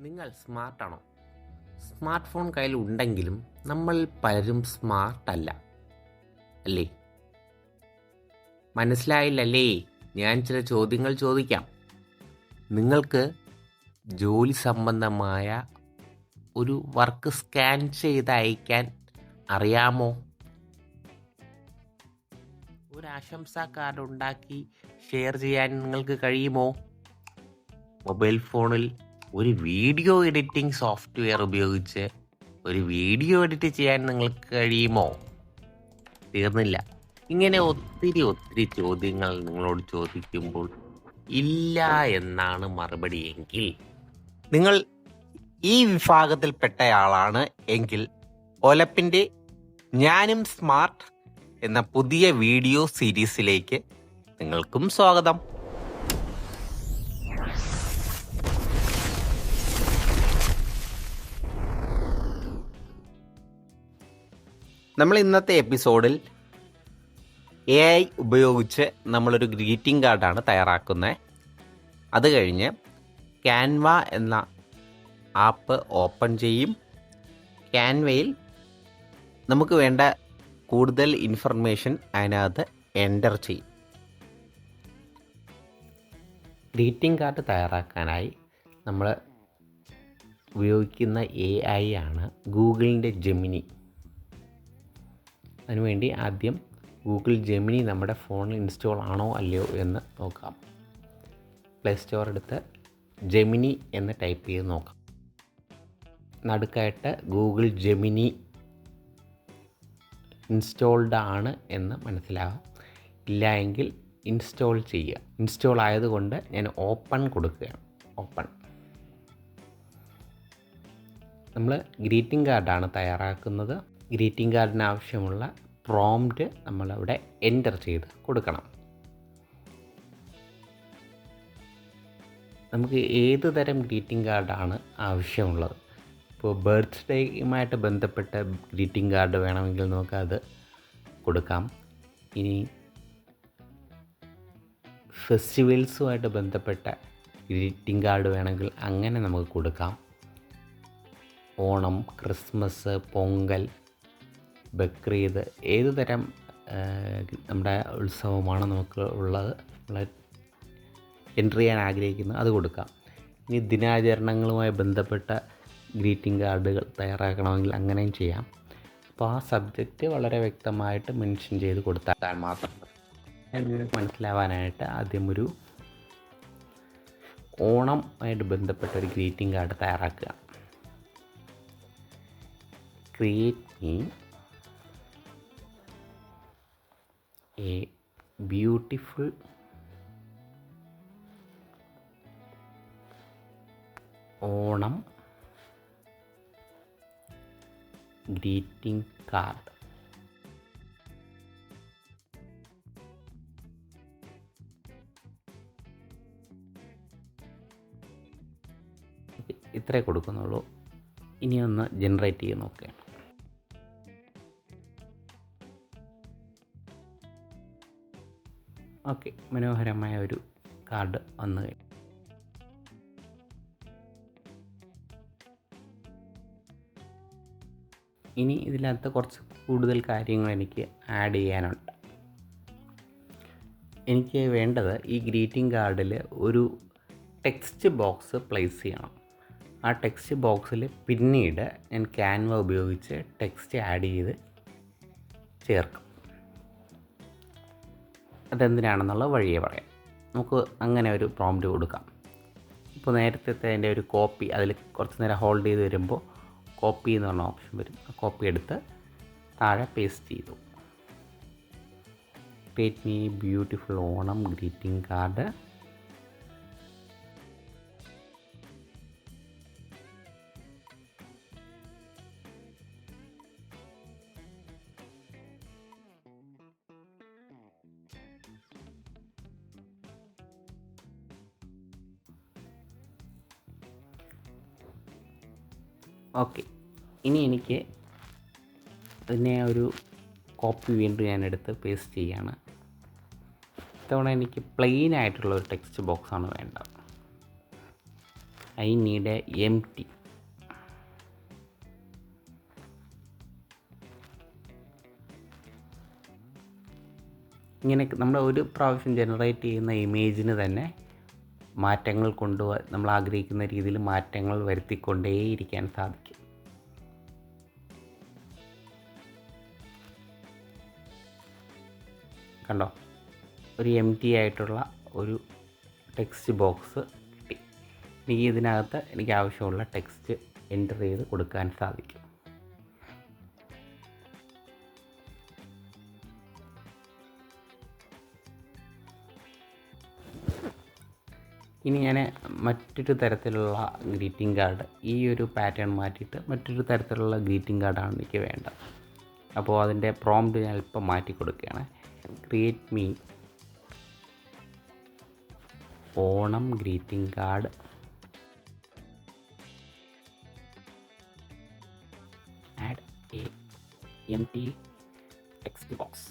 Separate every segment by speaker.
Speaker 1: നിങ്ങൾ സ്മാർട്ടാണോ smart phone കയ്യിൽ ഉണ്ടെങ്കിലും നമ്മൾ പലരും സ്മാർട്ട് അല്ല. അല്ലേ? മനസ്സിലായില്ലല്ലേ? ഞാൻ ചില ചോദ്യങ്ങൾ ചോദിക്കാം. നിങ്ങൾക്ക് ജോലി സംബന്ധമായ ഒരു വർക്ക് സ്കാൻ ചെയ്ത് അയക്കാൻ അറിയാമോ? ഒരു ആശംസാ കാർഡ് ഉണ്ടാക്കി ഷെയർ ചെയ്യാൻ നിങ്ങൾക്ക് കഴിയുമോ? മൊബൈൽ ഫോണിൽ ഒരു വീഡിയോ എഡിറ്റിംഗ് സോഫ്റ്റ്വെയർ ഉപയോഗിച്ച് ഒരു വീഡിയോ എഡിറ്റ് ചെയ്യാൻ നിങ്ങൾക്ക് കഴിയുമോ? തീർന്നില്ല. ഇങ്ങനെ ഒത്തിരി ഒത്തിരി ചോദ്യങ്ങൾ നിങ്ങളോട് ചോദിക്കുമ്പോൾ ഇല്ല എന്നാണ് മറുപടി എങ്കിൽ. നിങ്ങൾ ഈ വിഭാഗത്തിൽപ്പെട്ടയാളാണ് എങ്കിൽ ഒലപ്പിന്റെ ഞാനും സ്മാർട്ട് എന്ന പുതിയ വീഡിയോ സീരീസിലേക്ക് നിങ്ങൾക്കും സ്വാഗതം. നമ്മൾ ഇന്നത്തെ എപ്പിസോഡിൽ എ ഐ ഉപയോഗിച്ച് നമ്മളൊരു ഗ്രീറ്റിംഗ് കാർഡാണ് തയ്യാറാക്കുന്നത് അത് കഴിഞ്ഞ് ക്യാൻവ എന്ന ആപ്പ് ഓപ്പൺ ചെയ്യും. ക്യാൻവയിൽ നമുക്ക് വേണ്ട കൂടുതൽ ഇൻഫർമേഷൻ അതിനകത്ത് എന്റർ ചെയ്യും. ഗ്രീറ്റിംഗ് കാർഡ് തയ്യാറാക്കാനായി നമ്മൾ ഉപയോഗിക്കുന്ന എ ഐ ആണ് ഗൂഗിളിന്റെ ജെമിനി അതിനുവേണ്ടി ആദ്യം ഗൂഗിൾ ജെമിനി നമ്മുടെ ഫോണിൽ ഇൻസ്റ്റാൾ ആണോ അല്ലയോ എന്ന് നോക്കാം. പ്ലേ സ്റ്റോർ എടുത്ത് ജെമിനി എന്ന് ടൈപ്പ് ചെയ്ത് നോക്കാം. നടുക്കായിട്ട് ഗൂഗിൾ ജെമിനി ഇൻസ്റ്റോൾഡ് ആണ് എന്ന് മനസ്സിലാകാം ഇല്ല എങ്കിൽ ഇൻസ്റ്റോൾ ചെയ്യുക. ഇൻസ്റ്റോൾ ആയതുകൊണ്ട് ഞാൻ ഓപ്പൺ കൊടുക്കുകയാണ്. ഓപ്പൺ. നമ്മൾ ഗ്രീറ്റിംഗ് കാർഡാണ് തയ്യാറാക്കുന്നത്. ഗ്രീറ്റിംഗ് കാർഡിന് ആവശ്യമുള്ള പ്രോംപ്റ്റ് നമ്മളവിടെ എന്റർ ചെയ്ത് കൊടുക്കണം. നമുക്ക് ഏത് തരം ഗ്രീറ്റിംഗ് കാർഡാണ് ആവശ്യമുള്ളത്? ഇപ്പോൾ ബർത്ത്ഡേയുമായിട്ട് ബന്ധപ്പെട്ട ഗ്രീറ്റിംഗ് കാർഡ് വേണമെങ്കിൽ നമുക്കത് കൊടുക്കാം. ഇനി ഫെസ്റ്റിവൽസുമായിട്ട് ബന്ധപ്പെട്ട ഗ്രീറ്റിംഗ് കാർഡ് വേണമെങ്കിൽ അങ്ങനെ നമുക്ക് കൊടുക്കാം. ഓണം ക്രിസ്മസ് പൊങ്കൽ ബക്രീദ് ഏത് തരം നമ്മുടെ ഉത്സവമാണ് നമുക്ക് ഉള്ളത് നമ്മളെ എൻട്രി ചെയ്യാൻ ആഗ്രഹിക്കുന്നത് അത് കൊടുക്കാം. ഇനി ദിനാചരണങ്ങളുമായി ബന്ധപ്പെട്ട ഗ്രീറ്റിംഗ് കാർഡുകൾ തയ്യാറാക്കണമെങ്കിൽ അങ്ങനെയും ചെയ്യാം. അപ്പോൾ ആ സബ്ജക്റ്റ് വളരെ വ്യക്തമായിട്ട് മെൻഷൻ ചെയ്ത് കൊടുത്താൽ മാത്രം മനസ്സിലാവാനായിട്ട് ആദ്യം ഒരു ഓണം ആയിട്ട് ബന്ധപ്പെട്ട ഒരു ഗ്രീറ്റിംഗ് കാർഡ് തയ്യാറാക്കുക. Create me a beautiful Onam greeting card ഇത്രേ കൊടുക്കുന്നുള്ളൂ. ഇനി ഒന്ന് ജനറേറ്റ് ചെയ്ത് നോക്കുകയാണ് ഓക്കെ മനോഹരമായ ഒരു കാർഡ് വന്നു കഴിഞ്ഞു. ഇനി ഇതിനകത്ത് കുറച്ച് കൂടുതൽ കാര്യങ്ങൾ എനിക്ക് ആഡ് ചെയ്യാനുണ്ട്. എനിക്ക് വേണ്ടത് ഈ ഗ്രീറ്റിംഗ് കാർഡിൽ ഒരു ടെക്സ്റ്റ് ബോക്സ് പ്ലേസ് ചെയ്യണം. ആ ടെക്സ്റ്റ് ബോക്സിൽ പിന്നീട് ഞാൻ ക്യാൻവ ഉപയോഗിച്ച് ടെക്സ്റ്റ് ആഡ് ചെയ്ത് ചേർക്കും. അതെന്തിനാണെന്നുള്ള വഴിയെ പറയാം. നമുക്ക് അങ്ങനെ ഒരു പ്രോംപ്റ്റ് കൊടുക്കാം. ഇപ്പോൾ നേരത്തെ അതിന്റെ ഒരു കോപ്പി അതിൽ കുറച്ച് നേരം ഹോൾഡ് ചെയ്ത് വരുമ്പോൾ കോപ്പി എന്ന് പറഞ്ഞ ഓപ്ഷൻ വരും. ആ കോപ്പി എടുത്ത് താഴെ പേസ്റ്റ് ചെയ്തു. Create me beautiful Onam greeting card okay. ഇനി എനിക്ക് അതിനെ ഒരു കോപ്പി വീണ്ടും ഞാൻ എടുത്ത് പേസ്റ്റ് ചെയ്യാണ്. ഇത്തവണ എനിക്ക് പ്ലെയിൻ ആയിട്ടുള്ള ഒരു ടെക്സ്റ്റ് ബോക്സാണ് വേണ്ടത്. I need A M T ഇങ്ങനെ നമ്മൾ ഒരു പ്രാവശ്യം ജനറേറ്റ് ചെയ്യുന്ന ഇമേജിന് തന്നെ മാറ്റങ്ങൾ കൊണ്ടു നമ്മൾ ആഗ്രഹിക്കുന്ന രീതിയിൽ മാറ്റങ്ങൾ വരുത്തിക്കൊണ്ടേയിരിക്കാൻ സാധിക്കും. കണ്ടോ? ഒരു എം ടി ആയിട്ടുള്ള ഒരു ടെക്സ്റ്റ് ബോക്സ് കിട്ടി. എനിക്ക് ഇതിനകത്ത് എനിക്ക് ആവശ്യമുള്ള ടെക്സ്റ്റ് എന്റർ ചെയ്ത് കൊടുക്കാൻ സാധിക്കും. ഇനി ഞാൻ മറ്റൊരു തരത്തിലുള്ള ഗ്രീറ്റിംഗ് കാർഡ് ഈ ഒരു പാറ്റേൺ മാറ്റിയിട്ട് മറ്റൊരു തരത്തിലുള്ള ഗ്രീറ്റിംഗ് കാർഡാണ് എനിക്ക് വേണ്ടത്. അപ്പോൾ അതിന്റെ പ്രോംപ്റ്റ് ഞാൻ അല്പം മാറ്റി കൊടുക്കുകയാണ്. Create me Onam greeting card add a empty text box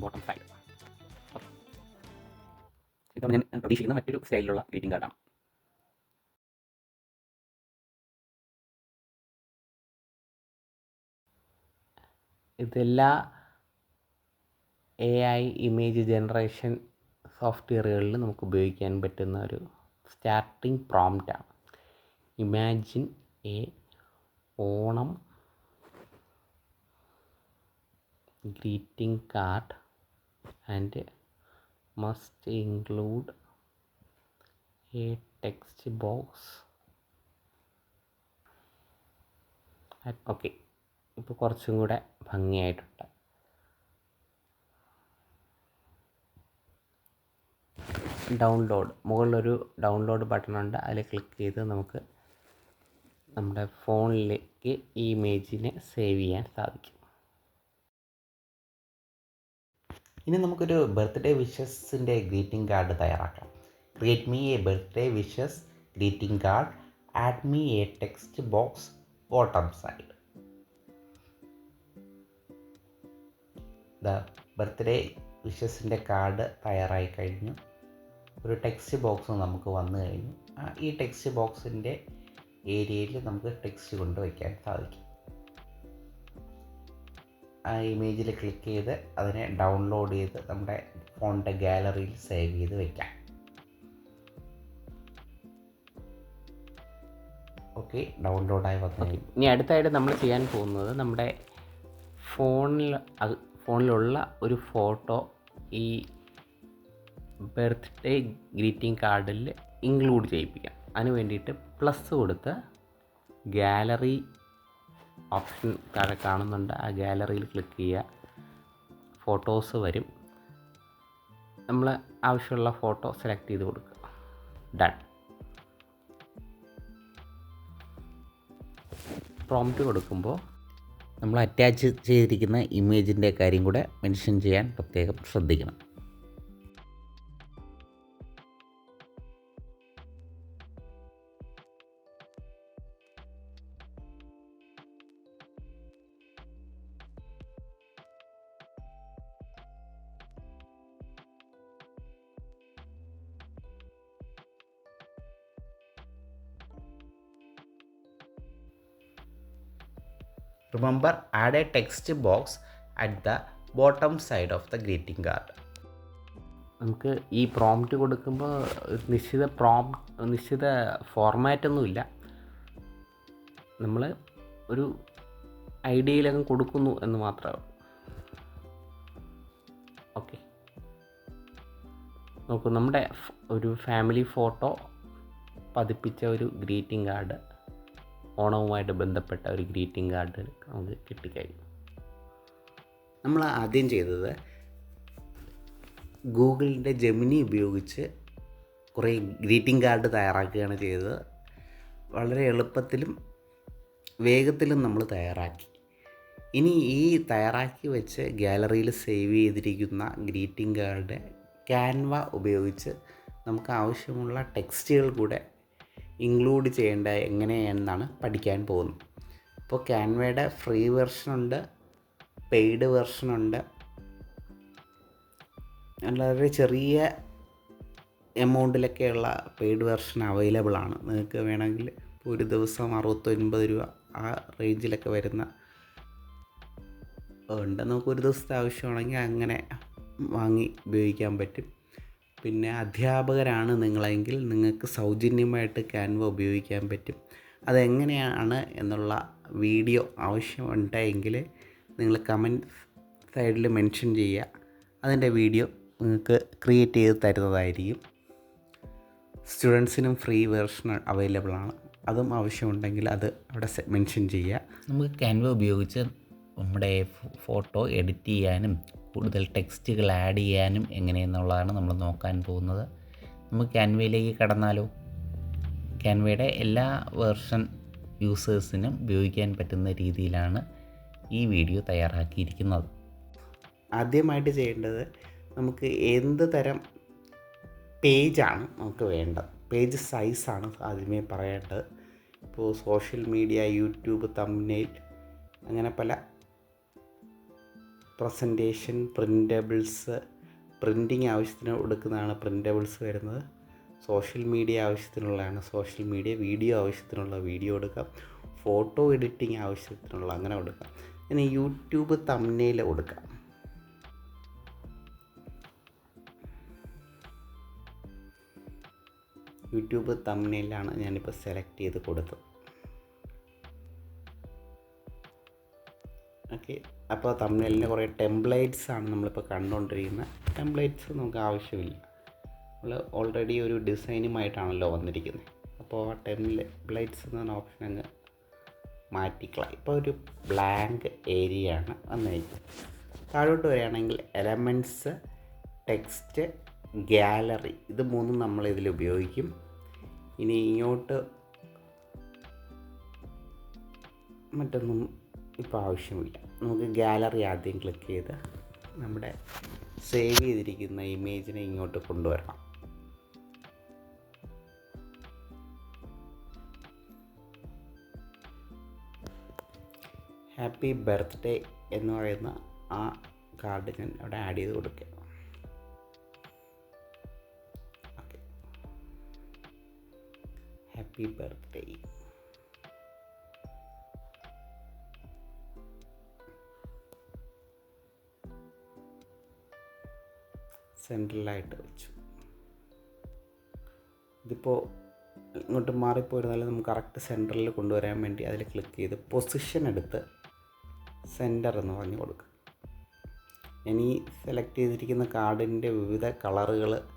Speaker 1: bottom side ഇതാണ് ഞാൻ പ്രതീക്ഷിക്കുന്ന മറ്റൊരു സ്റ്റൈലിലുള്ള ഗ്രീറ്റിംഗ് കാർഡാണ് ഇതെല്ലാ എ ഐ ഇമേജ് ജനറേഷൻ സോഫ്റ്റ്വെയറുകളിൽ നമുക്ക് ഉപയോഗിക്കാൻ പറ്റുന്ന ഒരു starting പ്രോംപ്റ്റാണ് imagine a Onam greeting card and must include a text box. Okay. ഇപ്പോൾ കുറച്ചും കൂടെ ഭംഗിയായിട്ടുണ്ട്. ഡൗൺലോഡ്. മുകളിലൊരു ഡൗൺലോഡ് ബട്ടണുണ്ട്. അതിൽ ക്ലിക്ക് ചെയ്ത് നമുക്ക് നമ്മുടെ ഫോണിലേക്ക് ഈ ഇമേജിനെ സേവ് ചെയ്യാൻ സാധിക്കും. ഇനി നമുക്കൊരു ബർത്ത്ഡേ വിഷസിന്റെ ഗ്രീറ്റിംഗ് കാർഡ് തയ്യാറാക്കാം. Create me a birthday wishes greeting card add me a text box bottom side the birthday വിഷസിന്റെ card തയ്യാറായി കഴിഞ്ഞു. ഒരു ടെക്സ്റ്റ് ബോക്സ് നമുക്ക് വന്നു കഴിഞ്ഞു. ഈ ടെക്സ്റ്റ് ബോക്സിന്റെ ഏരിയയിൽ നമുക്ക് ടെക്സ്റ്റ് കൊണ്ടുവയ്ക്കാൻ സാധിക്കും. ആ ഇമേജിൽ ക്ലിക്ക് ചെയ്ത് അതിനെ ഡൗൺലോഡ് ചെയ്ത് നമ്മുടെ ഫോണിന്റെ ഗാലറിയിൽ സേവ് ചെയ്ത് വയ്ക്കാം ഓക്കെ ഡൗൺലോഡായി വന്നു. ഇനി അടുത്തായിട്ട് നമ്മൾ ചെയ്യാൻ പോകുന്നത് നമ്മുടെ ഫോണിൽ ഫോണിലുള്ള ഒരു ഫോട്ടോ ഈ ബർത്ത്ഡേ ഗ്രീറ്റിംഗ് കാർഡിൽ ഇൻക്ലൂഡ് ചെയ്യിപ്പിക്കാം. അതിന് വേണ്ടിയിട്ട് പ്ലസ് കൊടുത്ത് ഗാലറി ഓപ്ഷൻ താഴെ കാണുന്നുണ്ട്. ആ ഗാലറിയിൽ ക്ലിക്ക് ചെയ്യുക. ഫോട്ടോസ് വരും. നമ്മൾ ആവശ്യമുള്ള ഫോട്ടോ സെലക്ട് ചെയ്ത് കൊടുക്കുക. ഡൺ പ്രോംപ്റ്റ് കൊടുക്കുമ്പോൾ നമ്മൾ അറ്റാച്ച് ചെയ്തിരിക്കുന്ന ഇമേജിന്റെ കാര്യം കൂടെ മെൻഷൻ ചെയ്യാൻ പ്രത്യേകം ശ്രദ്ധിക്കണം. Remember, add a text box at the bottom side of the greeting card നമുക്ക് ഈ പ്രോംപ്റ്റ് കൊടുക്കുമ്പോൾ നിശ്ചിത പ്രോം നിശ്ചിത ഫോർമാറ്റൊന്നുമില്ല നമ്മൾ ഒരു ഐഡിയയിലങ്ങ് കൊടുക്കുന്നു എന്ന് മാത്രമേ ഓക്കെ നോക്കൂ നമ്മുടെ ഒരു ഫാമിലി ഫോട്ടോ പതിപ്പിച്ച ഒരു ഗ്രീറ്റിംഗ് കാർഡ് ഓണവുമായിട്ട് ബന്ധപ്പെട്ട ഒരു ഗ്രീറ്റിംഗ് കാർഡ് നമുക്ക് കിട്ടിക്കഴിഞ്ഞു. നമ്മൾ ആദ്യം ചെയ്തത് ഗൂഗിളിന്റെ ജെമിനി ഉപയോഗിച്ച് കുറേ ഗ്രീറ്റിംഗ് കാർഡ് തയ്യാറാക്കുകയാണ് ചെയ്തത്. വളരെ എളുപ്പത്തിലും വേഗത്തിലും നമ്മൾ തയ്യാറാക്കി. ഇനി ഈ തയ്യാറാക്കി വെച്ച് ഗാലറിയിൽ സേവ് ചെയ്തിരിക്കുന്ന ഗ്രീറ്റിംഗ് കാർഡ് ക്യാൻവ ഉപയോഗിച്ച് നമുക്ക് ആവശ്യമുള്ള ടെക്സ്റ്റുകൾ കൂടെ ഇൻക്ലൂഡ് ചെയ്യേണ്ട എങ്ങനെയെന്നാണ് പഠിക്കാൻ പോകുന്നത്. ഇപ്പോൾ ക്യാൻവയുടെ ഫ്രീ വെർഷനുണ്ട് പെയ്ഡ് വെർഷനുണ്ട് വളരെ ചെറിയ എമൗണ്ടിലൊക്കെയുള്ള പെയ്ഡ് വെർഷൻ അവൈലബിൾ ആണ്. നിങ്ങൾക്ക് വേണമെങ്കിൽ ഒരു ദിവസം അറുപത്തൊൻപത് രൂപ ആ റേഞ്ചിലൊക്കെ വരുന്ന ഉണ്ട്. നമുക്ക് ഒരു ദിവസത്തെ ആവശ്യമാണെങ്കിൽ അങ്ങനെ വാങ്ങി ഉപയോഗിക്കാൻ പറ്റും. പിന്നെ അധ്യാപകരാണ് നിങ്ങളെങ്കിൽ നിങ്ങൾക്ക് സൗജന്യമായിട്ട് ക്യാൻവ ഉപയോഗിക്കാൻ പറ്റും. അതെങ്ങനെയാണ് എന്നുള്ള വീഡിയോ ആവശ്യമുണ്ടെങ്കിൽ നിങ്ങൾ കമന്റ് സൈഡിൽ മെൻഷൻ ചെയ്യുക. അതിന്റെ വീഡിയോ നിങ്ങൾക്ക് ക്രിയേറ്റ് ചെയ്ത് തരുന്നതായിരിക്കും. സ്റ്റുഡൻസിനും ഫ്രീ വേർഷൻ അവൈലബിൾ ആണ്. അതും ആവശ്യമുണ്ടെങ്കിൽ അത് അവിടെ മെൻഷൻ ചെയ്യുക.
Speaker 2: നമുക്ക് ക്യാൻവ ഉപയോഗിച്ച് നമ്മുടെ ഫോട്ടോ എഡിറ്റ് ചെയ്യാനും കൂടുതൽ ടെക്സ്റ്റുകൾ ആഡ് ചെയ്യാനും എങ്ങനെയെന്നുള്ളതാണ് നമ്മൾ നോക്കാൻ പോകുന്നത്. നമുക്ക് ക്യാൻവയിലേക്ക് കടന്നാലോ? ക്യാൻവയുടെ എല്ലാ വേർഷൻ യൂസേഴ്സിനും ഉപയോഗിക്കാൻ പറ്റുന്ന രീതിയിലാണ് ഈ വീഡിയോ തയ്യാറാക്കിയിരിക്കുന്നത്.
Speaker 1: ആദ്യമായിട്ട് ചെയ്യേണ്ടത് നമുക്ക് എന്ത് തരം പേജാണ് നമുക്ക് വേണ്ടത്? പേജ് സൈസാണ് ആദ്യമേ പറയേണ്ടത്. ഇപ്പോൾ സോഷ്യൽ മീഡിയ യൂട്യൂബ് തമ്മിൽ അങ്ങനെ പല പ്രസന്റേഷൻ പ്രിന്റബിൾസ് പ്രിന്റിങ് ആവശ്യത്തിന് കൊടുക്കുന്നതാണ് പ്രിന്റബിൾസ് വരുന്നത്. സോഷ്യൽ മീഡിയ ആവശ്യത്തിനുള്ളതാണ്. സോഷ്യൽ മീഡിയ വീഡിയോ ആവശ്യത്തിനുള്ള വീഡിയോ എടുക്കാം. ഫോട്ടോ എഡിറ്റിംഗ് ആവശ്യത്തിനുള്ള അങ്ങനെ കൊടുക്കാം പിന്നെ യൂട്യൂബ് തമ്മനയിൽ കൊടുക്കാം യൂട്യൂബ് തമ്മിലാണ് ഞാനിപ്പോൾ സെലക്ട് ചെയ്ത് കൊടുത്തത്. ഓക്കെ അപ്പോൾ തമ്മിലിന് കുറേ ടെംപ്ലേറ്റ്സ് ആണ് നമ്മളിപ്പോൾ കണ്ടുകൊണ്ടിരിക്കുന്നത് ടെംപ്ലേറ്റ്സ് നമുക്ക് ആവശ്യമില്ല. നമ്മൾ ഓൾറെഡി ഒരു ഡിസൈനുമായിട്ടാണല്ലോ വന്നിരിക്കുന്നത് അപ്പോൾ ആ ടെംപ്ലേറ്റ്സ് എന്ന് പറഞ്ഞ ഓപ്ഷൻ അങ്ങ് മാറ്റിക്കളാം. ഇപ്പോൾ ഒരു ബ്ലാങ്ക് ഏരിയ ആണ് വന്നിരിക്കുന്നത് താഴോട്ട് വരികയാണെങ്കിൽ എലമെന്റ്സ് ടെക്സ്റ്റ് ഗാലറി ഇത് മൂന്നും നമ്മൾ ഇതിൽ ഉപയോഗിക്കും. ഇനി ഇങ്ങോട്ട് മറ്റൊന്നും ഇപ്പോൾ ആവശ്യമില്ല. നമുക്ക് ഗാലറി ആദ്യം ക്ലിക്ക് ചെയ്ത് നമ്മുടെ സേവ് ചെയ്തിരിക്കുന്ന ഇമേജിനെ ഇങ്ങോട്ട് കൊണ്ടുവരണം. ഹാപ്പി ബർത്ത്ഡേ എന്ന് പറയുന്ന ആ കാർഡ് ഞാൻ അവിടെ ആഡ് ചെയ്ത് കൊടുക്കുക ഹാപ്പി ബർത്ത്ഡേ. സെൻട്രലായിട്ട് വെച്ചു. ഇതിപ്പോൾ ഇങ്ങോട്ട് മാറിപ്പോയിരുന്നാലും നമുക്ക് കറക്റ്റ് സെന്ററിൽ കൊണ്ടുവരാൻ വേണ്ടി അതിൽ ക്ലിക്ക് ചെയ്ത് പൊസിഷൻ എടുത്ത് സെന്റർ എന്ന് പറഞ്ഞു കൊടുക്കുക. ഇനി സെലക്ട് ചെയ്തിരിക്കുന്ന കാർഡിന്റെ വിവിധ കളറുകൾ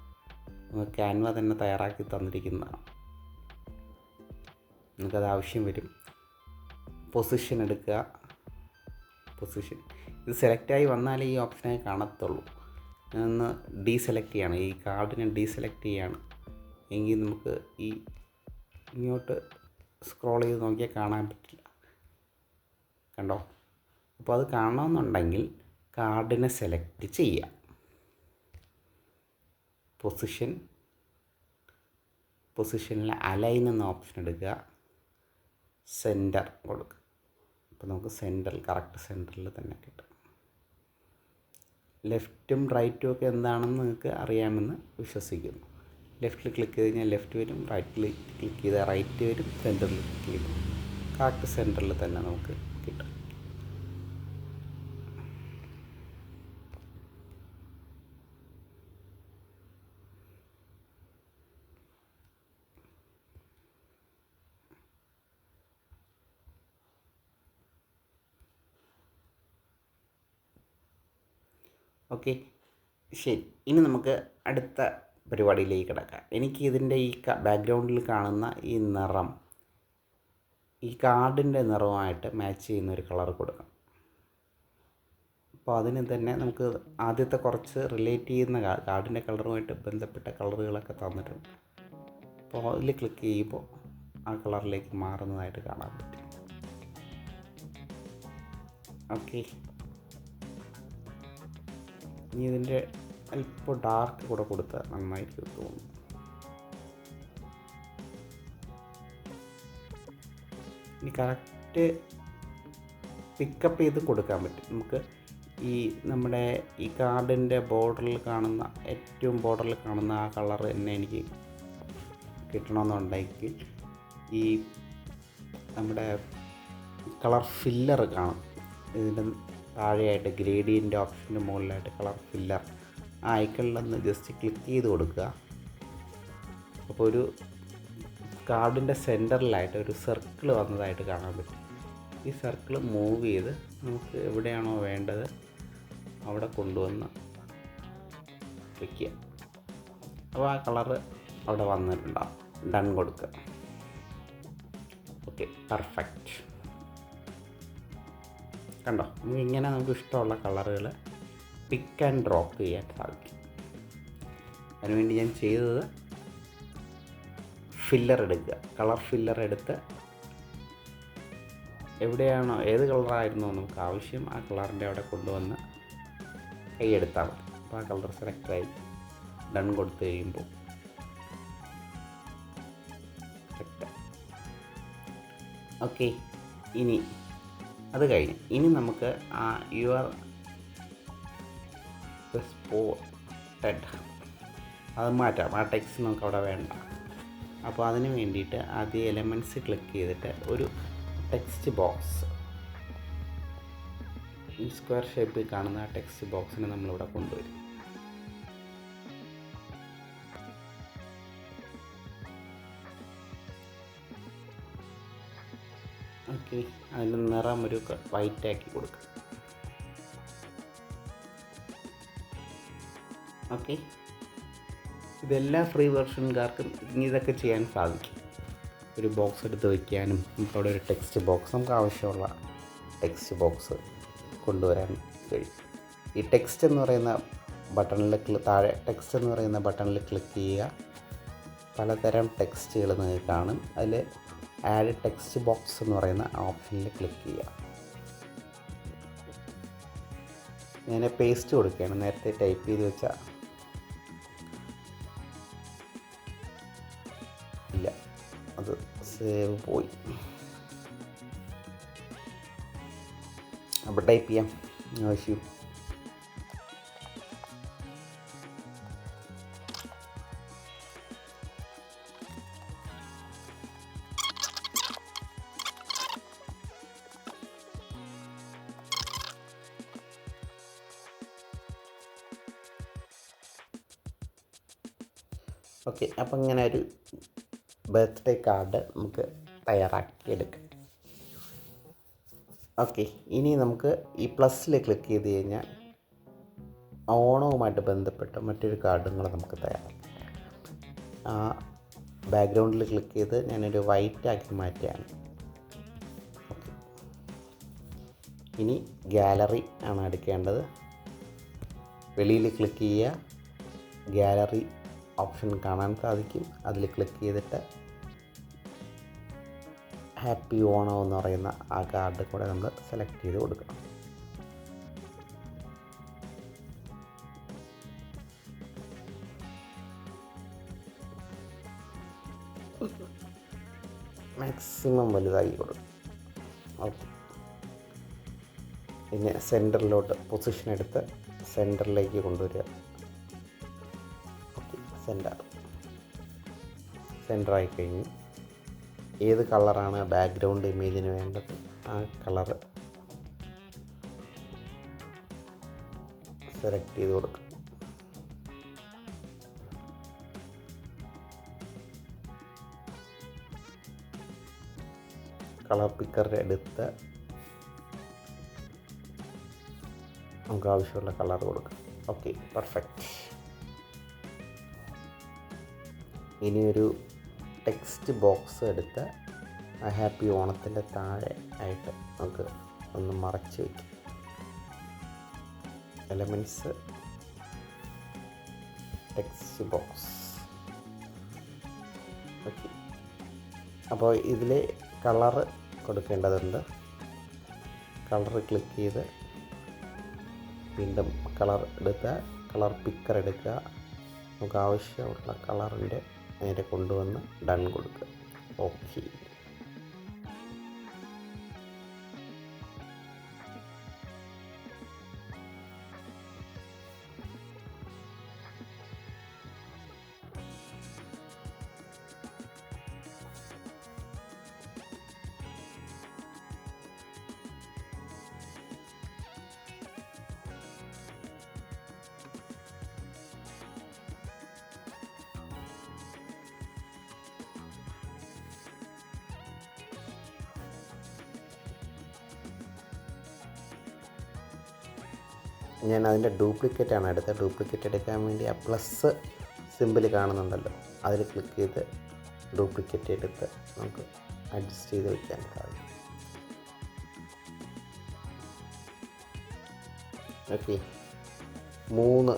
Speaker 1: ക്യാൻവ തന്നെ തയ്യാറാക്കി തന്നിരിക്കുന്നതാണ്. നമുക്കത് ആവശ്യം വരും. പൊസിഷൻ എടുക്കുക. പൊസിഷൻ ഇത് സെലക്റ്റായി വന്നാലേ ഈ ഓപ്ഷനായി കാണത്തുള്ളൂ. ഒന്ന് ഡീസെലക്ട് ചെയ്യണം. ഈ കാർഡിനെ ഡീസെലക്ട് ചെയ്യാണ്. എങ്കിൽ നമുക്ക് ഈ ഇങ്ങോട്ട് സ്ക്രോൾ ചെയ്ത് നോക്കിയാൽ കാണാൻ പറ്റില്ല. കണ്ടോ? അപ്പോൾ അത് കാണണമെന്നുണ്ടെങ്കിൽ കാർഡിനെ സെലക്ട് ചെയ്യുക. പൊസിഷൻ പൊസിഷനിൽ അലൈൻ എന്ന ഓപ്ഷൻ എടുക്കുക. സെന്റർ കൊടുക്കുക. അപ്പോൾ നമുക്ക് സെന്ററിൽ കറക്റ്റ് സെന്ററിൽ തന്നെ കിട്ടും. ലെഫ്റ്റും റൈറ്റും ഒക്കെ എന്താണെന്ന് നിങ്ങൾക്ക് അറിയാമെന്ന് വിശ്വസിക്കുന്നു. ലെഫ്റ്റിൽ ക്ലിക്ക് ചെയ്ത് കഴിഞ്ഞാൽ ലെഫ്റ്റ് വരും റൈറ്റിൽ ക്ലിക്ക് ചെയ്താൽ റൈറ്റ് വരും സെന്ററിൽ ക്ലിക്ക് ചെയ്തു കറക്റ്റ് സെന്ററിൽ തന്നെ നമുക്ക് കിട്ടും ഓക്കെ. ശരി. ഇനി നമുക്ക് അടുത്ത പരിപാടിയിലേക്ക് കിടക്കാം. എനിക്ക് ഇതിന്റെ ഈ ബാക്ക്ഗ്രൗണ്ടിൽ കാണുന്ന ഈ നിറം ഈ കാർഡിന്റെ നിറവുമായിട്ട് മാച്ച് ചെയ്യുന്ന ഒരു കളർ കൊടുക്കാം അപ്പോൾ അതിന് തന്നെ നമുക്ക് ആദ്യത്തെ കുറച്ച് റിലേറ്റ് ചെയ്യുന്ന കാർഡിന്റെ കളറുമായിട്ട് ബന്ധപ്പെട്ട കളറുകളൊക്കെ തന്നിട്ടുണ്ട്. അപ്പോൾ അതിൽ ക്ലിക്ക് ചെയ്യുമ്പോൾ ആ കളറിലേക്ക് മാറുന്നതായിട്ട് കാണാൻ പറ്റും. ഓക്കെ. ഇനി ഇതിന്റെ അല്പം ഡാർക്ക് കൂടെ കൊടുത്താൽ നന്നായിരിക്കും തോന്നുന്നു. ഇനി കറക്റ്റ് പിക്കപ്പ് ചെയ്ത് കൊടുക്കാൻ പറ്റും. നമുക്ക് ഈ നമ്മുടെ ഈ കാർഡിന്റെ ബോർഡറിൽ കാണുന്ന ഏറ്റവും ബോർഡറിൽ കാണുന്ന ആ കളർ തന്നെ എനിക്ക് കിട്ടണമെന്നുണ്ടെങ്കിൽ ഈ നമ്മുടെ കളർ ഫില്ലർ കാണും. ഇതിന്റെ താഴെയായിട്ട് ഗ്രേഡിയന്റ് ഓപ്ഷന്റെ മുകളിലായിട്ട് കളർ ഫില്ലർ ആ ഐക്കണിലൊന്ന് ജസ്റ്റ് ക്ലിക്ക് ചെയ്ത് കൊടുക്കുക. അപ്പോൾ ഒരു കാർഡിന്റെ സെന്ററിലായിട്ട് ഒരു സർക്കിൾ വന്നതായിട്ട് കാണാൻ പറ്റും. ഈ സർക്കിൾ മൂവ് ചെയ്ത് നമുക്ക് എവിടെയാണോ വേണ്ടത് അവിടെ കൊണ്ടുവന്ന് വയ്ക്കുക അപ്പോൾ ആ കളർ അവിടെ വന്നിട്ടുണ്ടാവും. ഡൺ കൊടുക്കുക. ഓക്കെ പെർഫെക്റ്റ് കണ്ടോ? ഇങ്ങനെ നമുക്ക് ഇഷ്ടമുള്ള കളറുകൾ പിക്ക് ആൻഡ് ഡ്രോപ്പ് ചെയ്യാൻ സാധിക്കും. അതിനുവേണ്ടി ഞാൻ ചെയ്തത് ഫില്ലർ എടുക്കുക. കളർ ഫില്ലർ എടുത്ത് എവിടെയാണോ ഏത് കളറായിരുന്നോ നമുക്ക് ആവശ്യം ആ കളറിന്റെ അവിടെ കൊണ്ടുവന്ന് കൈയെടുത്താൽ മതി. അപ്പോൾ ആ കളർ സെലക്റ്റായി ഡൺ കൊടുത്തു കഴിയുമ്പോൾ ഓക്കെ ഇനി അത് കഴിഞ്ഞ്. ഇനി നമുക്ക് ആ യുവർ സ്പോട്ടഡ് അത് മാറ്റാം. ആ ടെക്സ്റ്റ് നമുക്ക് അവിടെ വേണ്ട. അപ്പോൾ അതിന് വേണ്ടിയിട്ട് ആദ്യം എലമെന്റ്സ് ക്ലിക്ക് ചെയ്തിട്ട് ഒരു ടെക്സ്റ്റ് ബോക്സ് സ്ക്വയർ ഷേപ്പിൽ കാണുന്ന ആ ടെക്സ്റ്റ് ബോക്സിനെ നമ്മളിവിടെ കൊണ്ടുവരും. ഓക്കെ. അതിന്റെ നിറം ഒരു വൈറ്റ് ആക്കി കൊടുക്കുക ഓക്കെ. ഇതെല്ലാ ഫ്രീ വെർഷൻകാർക്കും ഇതൊക്കെ ചെയ്യാൻ സാധിക്കും. ഒരു ബോക്സ് എടുത്ത് വയ്ക്കാനും നമുക്ക് അവിടെ ഒരു ടെക്സ്റ്റ് ബോക്സ് നമുക്ക് ആവശ്യമുള്ള ടെക്സ്റ്റ് ബോക്സ് കൊണ്ടുവരാൻ കഴിയും. ഈ ടെക്സ്റ്റ് എന്ന് പറയുന്ന ബട്ടണിൽ താഴെ ടെക്സ്റ്റ് എന്ന് പറയുന്ന ബട്ടണിൽ ക്ലിക്ക് ചെയ്യുക. പലതരം ടെക്സ്റ്റുകൾ നിങ്ങൾക്ക് കാണും അതിൽ ആഡ് ടെക്സ്റ്റ് ബോക്സ് എന്ന് പറയുന്ന ഓപ്ഷനിൽ ക്ലിക്ക് ചെയ്യുക. ഞാൻ പേസ്റ്റ് കൊടുക്കുകയാണ്. നേരത്തെ ടൈപ്പ് ചെയ്ത് വെച്ച ഇല്ല. അത് സേവ് പോയി. അപ്പോൾ ടൈപ്പ് ചെയ്യാം. ആവശ്യം അപ്പം ഇങ്ങനെ ഒരു ബർത്ത്ഡേ കാർഡ് നമുക്ക് തയ്യാറാക്കി എടുക്കാം ഓക്കെ ഇനി നമുക്ക് ഈ പ്ലസ്സിൽ ക്ലിക്ക് ചെയ്ത് കഴിഞ്ഞാൽ ഓണവുമായിട്ട് ബന്ധപ്പെട്ട മറ്റൊരു കാർഡും കൂടെ നമുക്ക് തയ്യാറാക്കാം. ആ ബാക്ക്ഗ്രൗണ്ടിൽ ക്ലിക്ക് ചെയ്ത് ഞാനൊരു വൈറ്റ് ആക്കി മാറ്റുകയാണ്. ഓക്കെ ഇനി ഗാലറി ആണ് എടുക്കേണ്ടത് വെളിയിൽ ക്ലിക്ക് ചെയ്യുക. ഗാലറി ഓപ്ഷൻ കാണാൻ സാധിക്കും. അതിൽ ക്ലിക്ക് ചെയ്തിട്ട് ഹാപ്പി ഓണോ എന്ന് പറയുന്ന ആ കാർഡ് കൂടെ നമ്മൾ സെലക്ട് ചെയ്ത് കൊടുക്കണം. മാക്സിമം വലുതായി കൊടുക്കും ഓക്കെ പിന്നെ സെന്ററിലോട്ട് പൊസിഷൻ എടുത്ത് സെന്ററിലേക്ക് കൊണ്ടുവരിക. ഓക്കെ സെന്റർ ആയി കഴിഞ്ഞു. ഏത് കളറാണ് ബാക്ക്ഗ്രൗണ്ട് ഇമേജിന് വേണ്ടത്? ആ കളർ സെലക്ട് ചെയ്ത് കൊടുക്കും കളർ പിക്കർ എടുത്ത് നമുക്ക് ആവശ്യമുള്ള കളർ കൊടുക്കാം. Okay perfect. ഇനി ഒരു ടെക്സ്റ്റ് ബോക്സ് എടുത്ത് ആ ഹാപ്പി ഓണത്തിന്റെ താഴെ ആയിട്ട് നമുക്ക് ഒന്ന് മറച്ച് വയ്ക്കും എലമെന്റ്സ് ടെക്സ്റ്റ് ബോക്സ് ഓക്കെ അപ്പോൾ ഇതിൽ കളറ് കൊടുക്കേണ്ടതുണ്ട്. കളർ ക്ലിക്ക് ചെയ്ത് വീണ്ടും കളർ എടുക്കുക. കളർ പിക്കർ എടുക്കുക. നമുക്ക് ആവശ്യമുള്ള കളറിന്റെ നേരെ കൊണ്ടുവന്ന് ഡൺ കൊടുക്കുക. ഓക്കെ. ഞാൻ അതിന്റെ ഡ്യൂപ്ലിക്കേറ്റ് ആണ് എടുത്തത്. ഡ്യൂപ്ലിക്കേറ്റ് എടുക്കാൻ വേണ്ടി ആ പ്ലസ് സിമ്പിൾ കാണുന്നുണ്ടല്ലോ. അതിൽ ക്ലിക്ക് ചെയ്ത് ഡ്യൂപ്ലിക്കേറ്റ് എടുത്ത് നമുക്ക് അഡ്ജസ്റ്റ് ചെയ്ത് വയ്ക്കാൻ സാധിക്കും. ഓക്കെ മൂന്ന്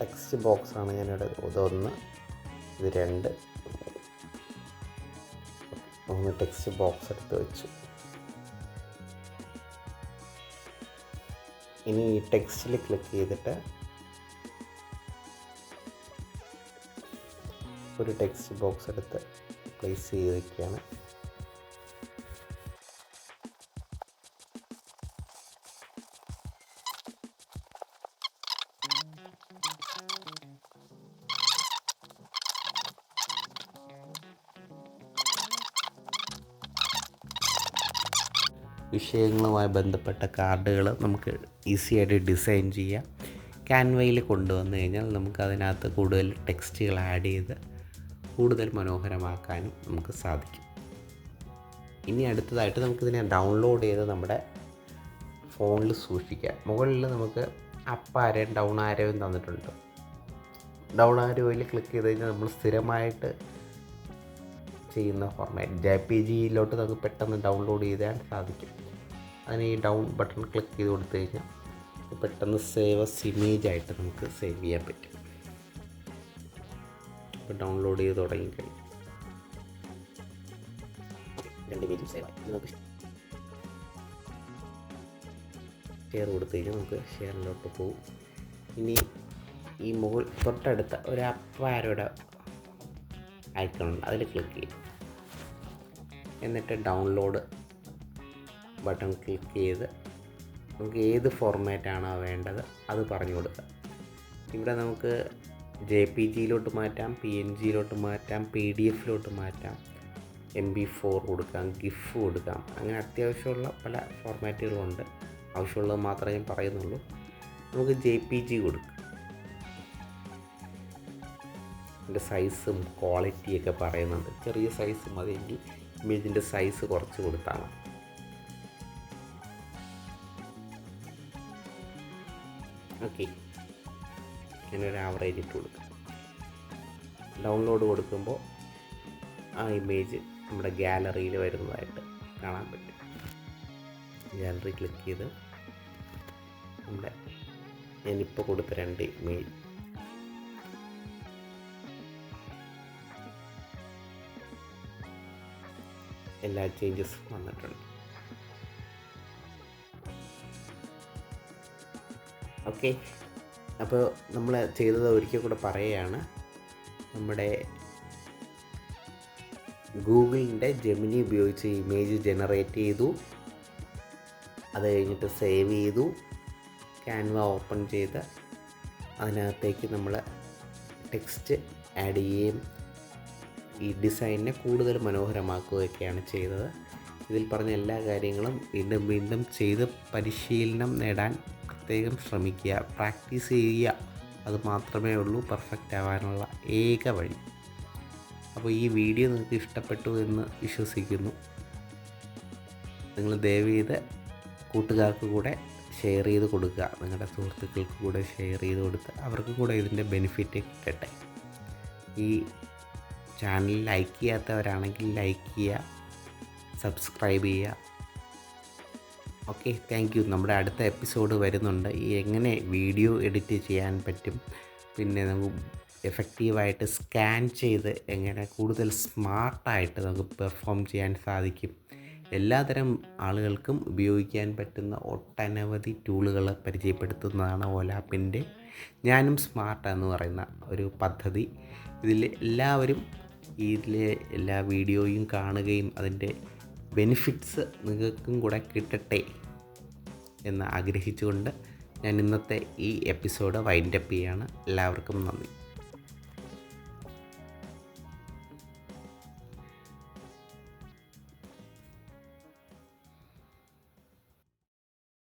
Speaker 1: ടെക്സ്റ്റ് ബോക്സാണ് ഞാനിവിടെ ഇതൊന്ന് ഇത് രണ്ട്. മൂന്ന് ടെക്സ്റ്റ് ബോക്സ് എടുത്ത് വെച്ചു. ഇനി ഈ ടെക്സ്റ്റിൽ ക്ലിക്ക് ചെയ്തിട്ട് ഒരു ടെക്സ്റ്റ് ബോക്സ് എടുത്ത് പ്ലേസ് ചെയ്ത് വയ്ക്കുകയാണ് വിഷയങ്ങളുമായി ബന്ധപ്പെട്ട കാർഡുകൾ നമുക്ക് ഈസി ആയിട്ട് ഡിസൈൻ ചെയ്യാം. ക്യാൻവയിൽ കൊണ്ടുവന്നു കഴിഞ്ഞാൽ നമുക്ക് അതിനകത്ത് കൂടുതൽ ടെക്സ്റ്റുകൾ ആഡ് ചെയ്ത് കൂടുതൽ മനോഹരമാക്കാനും നമുക്ക് സാധിക്കും. ഇനി അടുത്തതായിട്ട് നമുക്കിതിനെ ഡൗൺലോഡ് ചെയ്ത് നമ്മുടെ ഫോണിൽ സൂക്ഷിക്കാം. മുകളിൽ നമുക്ക് അപ്പ് ആരയും ഡൗൺ ആരയും തന്നിട്ടുണ്ട്. ഡൗൺ ആരോയിൽ ക്ലിക്ക് ചെയ്ത് കഴിഞ്ഞാൽ നമ്മൾ സ്ഥിരമായിട്ട് ചെയ്യുന്ന ഫോർമാറ്റ് ജെ പി ജിയിലോട്ട് നമുക്ക് പെട്ടെന്ന് ഡൗൺലോഡ് ചെയ്താൽ സാധിക്കും. അതിന് ഈ ഡൗൺ ബട്ടൺ ക്ലിക്ക് ചെയ്ത് കൊടുത്തു കഴിഞ്ഞാൽ പെട്ടെന്ന് സേവ് എസ് ഇമേജ് ആയിട്ട് നമുക്ക് സേവ് ചെയ്യാൻ പറ്റും. ഇപ്പോൾ ഡൗൺലോഡ് ചെയ്ത് തുടങ്ങിക്കഴിഞ്ഞു രണ്ട് പേരും സേവ് ആയി. നമുക്ക് ഷെയർ കൊടുത്തു കഴിഞ്ഞാൽ നമുക്ക് ഷെയറിലോട്ട് പോകും ഇനി ഈ മുകൾ തൊട്ടടുത്ത ഒരു അപ്പാരോടെ ഐക്കണുണ്ട് അതിൽ ക്ലിക്ക് ചെയ്യും. എന്നിട്ട് ഡൗൺലോഡ് ബട്ടൺ ക്ലിക്ക് ചെയ്ത് നമുക്ക് ഏത് ഫോർമാറ്റാണോ വേണ്ടത് അത് പറഞ്ഞു കൊടുക്കുക. ഇവിടെ നമുക്ക് ജെ പി ജിയിലോട്ട് മാറ്റാം പി എൻ ജിയിലോട്ട് മാറ്റാം പി ഡി എഫിലോട്ട് മാറ്റാം എം ബി ഫോർ കൊടുക്കാം ഗിഫ് കൊടുക്കാം. അങ്ങനെ അത്യാവശ്യമുള്ള പല ഫോർമാറ്റുകളുണ്ട് ആവശ്യമുള്ളത് മാത്രമേ ഞാൻ പറയുന്നുള്ളൂ. നമുക്ക് ജെ പി ജി കൊടുക്കാം. അതിന്റെ സൈസും ക്വാളിറ്റിയൊക്കെ പറയുന്നുണ്ട്. ചെറിയ സൈസ് മതിയെങ്കിൽ ഇമേജിന്റെ സൈസ് കുറച്ച് കൊടുത്താൽ മതി. ഓക്കെ ഞാനൊരു ആവറേജ് ഇട്ട് കൊടുക്കാം. ഡൗൺലോഡ് കൊടുക്കുമ്പോൾ ആ ഇമേജ് നമ്മുടെ ഗാലറിയിൽ വരുന്നതായിട്ട് കാണാൻ പറ്റും. ഗാലറി ക്ലിക്ക് ചെയ്ത് നമ്മുടെ ഞാനിപ്പോൾ കൊടുത്ത രണ്ട് ഇമേജ് എല്ലാ ചേഞ്ചസും വന്നിട്ടുണ്ട്. ഓക്കെ അപ്പോൾ നമ്മൾ ചെയ്തത് ഒരിക്കൽ കൂടെ പറയുകയാണ്. നമ്മുടെ ഗൂഗിളിന്റെ ജെമിനി ഉപയോഗിച്ച് ഇമേജ് ജനറേറ്റ് ചെയ്തു. അത് കഴിഞ്ഞിട്ട് സേവ് ചെയ്തു. ക്യാൻവ ഓപ്പൺ ചെയ്ത്. അതിനകത്തേക്ക് നമ്മൾ ടെക്സ്റ്റ് ആഡ് ചെയ്യുകയും ഈ ഡിസൈനിനെ കൂടുതൽ മനോഹരമാക്കുകയൊക്കെയാണ് ചെയ്തത്. ഇതിൽ പറഞ്ഞ എല്ലാ കാര്യങ്ങളും വീണ്ടും വീണ്ടും ചെയ്ത് പരിശീലനം നേടാൻ പ്രത്യേകം ശ്രമിക്കുക പ്രാക്ടീസ് ചെയ്യുക. അത് മാത്രമേ ഉള്ളൂ പെർഫെക്റ്റ് ആവാനുള്ള ഏക വഴി. അപ്പോൾ ഈ വീഡിയോ നിങ്ങൾക്ക് ഇഷ്ടപ്പെട്ടു എന്ന് വിശ്വസിക്കുന്നു. നിങ്ങൾ ദയവ് ചെയ്ത് കൂട്ടുകാർക്ക് കൂടെ ഷെയർ ചെയ്ത് കൊടുക്കുക. നിങ്ങളുടെ സുഹൃത്തുക്കൾക്ക് കൂടെ ഷെയർ ചെയ്ത് കൊടുത്ത് അവർക്ക് കൂടെ ഇതിന്റെ ബെനിഫിറ്റ് കിട്ടട്ടെ. ഈ ചാനൽ ലൈക്ക് ചെയ്യാത്തവരാണെങ്കിൽ ലൈക്ക് ചെയ്യുക സബ്സ്ക്രൈബ് ചെയ്യുക. Okay thank you. നമ്മുടെ അടുത്ത എപ്പിസോഡ് വരുന്നുണ്ട്. ഈ എങ്ങനെ വീഡിയോ എഡിറ്റ് ചെയ്യാൻ പറ്റും? പിന്നെ നമുക്ക് എഫക്റ്റീവായിട്ട് സ്കാൻ ചെയ്ത് എങ്ങനെ കൂടുതൽ സ്മാർട്ടായിട്ട് നമുക്ക് പെർഫോം ചെയ്യാൻ സാധിക്കും. എല്ലാതരം ആളുകൾക്കും ഉപയോഗിക്കാൻ പറ്റുന്ന ഒട്ടനവധി ടൂളുകൾ പരിചയപ്പെടുത്തുന്നതാണ് ഓലാപ്പിന്റെ ഞാനും സ്മാർട്ട് എന്ന് പറയുന്ന ഒരു പദ്ധതി. ഇതിൽ എല്ലാവരും ഇതിലെ എല്ലാ വീഡിയോയും കാണുകയും അതിന്റെ ബെനിഫിറ്റ്സ് നിങ്ങൾക്കും കൂടെ കിട്ടട്ടെ എന്ന് ആഗ്രഹിച്ചുകൊണ്ട് ഞാൻ ഇന്നത്തെ ഈ എപ്പിസോഡ് വൈൻഡപ്പ് ചെയ്യാണ്. എല്ലാവർക്കും നന്ദി.